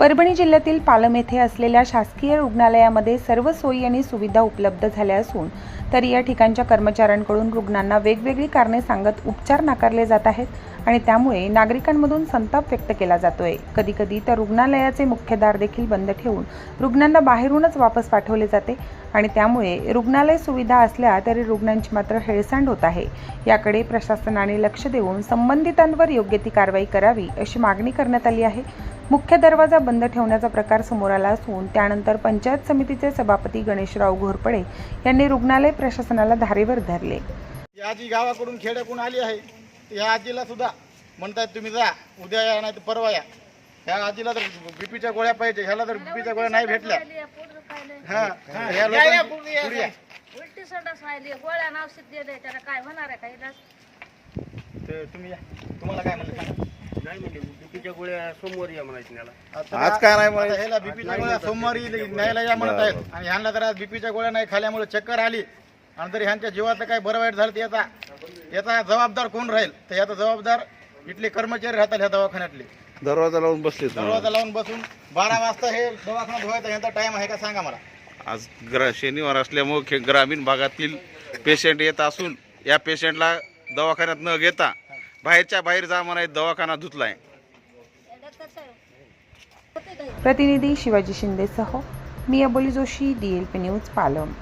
परभणी जिल्ह्यातील पालम येथे असलेल्या शासकीय रुग्णालयामध्ये सर्व सोयी आणि सुविधा उपलब्ध झाल्या असून तरी या ठिकाणच्या कर्मचाऱ्यांकडून रुग्णांना वेगवेगळी कारणे सांगत उपचार नाकारले जात आहेत आणि त्यामुळे नागरिकांमधून संताप व्यक्त केला जातोय. कधीकधी तर रुग्णालयाचे मुख्यदार देखील बंद ठेवून रुग्णांना बाहेरूनच वापस पाठवले जाते आणि त्यामुळे रुग्णालय सुविधा असल्या तरी रुग्णांची मात्र हेळसांड होत आहे. याकडे प्रशासनाने लक्ष देऊन संबंधितांवर योग्य ती कारवाई करावी अशी मागणी करण्यात आली आहे. मुख्य दरवाजा बंद ठेवण्याचा प्रकार समोर आला असून त्यानंतर पंचायत समितीचे सभापती गणेशराव घोरपडे यांनी रुग्णालय प्रशासनाला धारेवर धरले. ही आजी गावाकडून खेड्याकडून आली आहे. या आजीला सुद्धा म्हणतायत तुम्ही जा उद्या या नाही तर परवा या. ह्या आजीला तर बीपीच्या गोळ्या पाहिजे ह्याला तर बीपीच्या गोळ्या नाही भेटल्या. हा ह्या लोकांची- पुढे या. उलटी संडास राहिली गोळ्या औषध दिले त्याला. काय होणार आहे का इलाज? ते तुम्ही या. तुम्हाला काय म्हणलं सांगा. नाही म्हणजे बीपीच्या गोळ्या सोमवारी या म्हणायची त्याला. आता- ह्याला बीपीच्या गोळ्या सोमवारी न्यायला या म्हणत आहेत. आणि ह्यांना तर आज बीपीच्या गोळ्या नाही खाल्यामुळे चक्कर आली. आणि तरी ह्यांच्या जीवाचं काय बरं वाईट झालं तर याचा याचा जबाबदार कोण राहील? तर याचा जबाबदार इथले कर्मचारी राहतात ह्या दवाखान्यातले. दरवाजा लावून बसले दरवाजा लावून बसून बारा वाजता हे दवाखाना धुवायचा यांचा टाइम आहे का सांगा मला. आज ग्रा शनिवार असल्यामुळे खे- ग्रामीण भागातील पेशंट येत असून या पेशंटला दवाखान्यात न घेता बाहेरच्या बाहेर जा म्हणाय दवाखाना धुतलाय. प्रतिनिधी शिवाजी शिंदेसह मी Aboli Joshi D L P news Palam.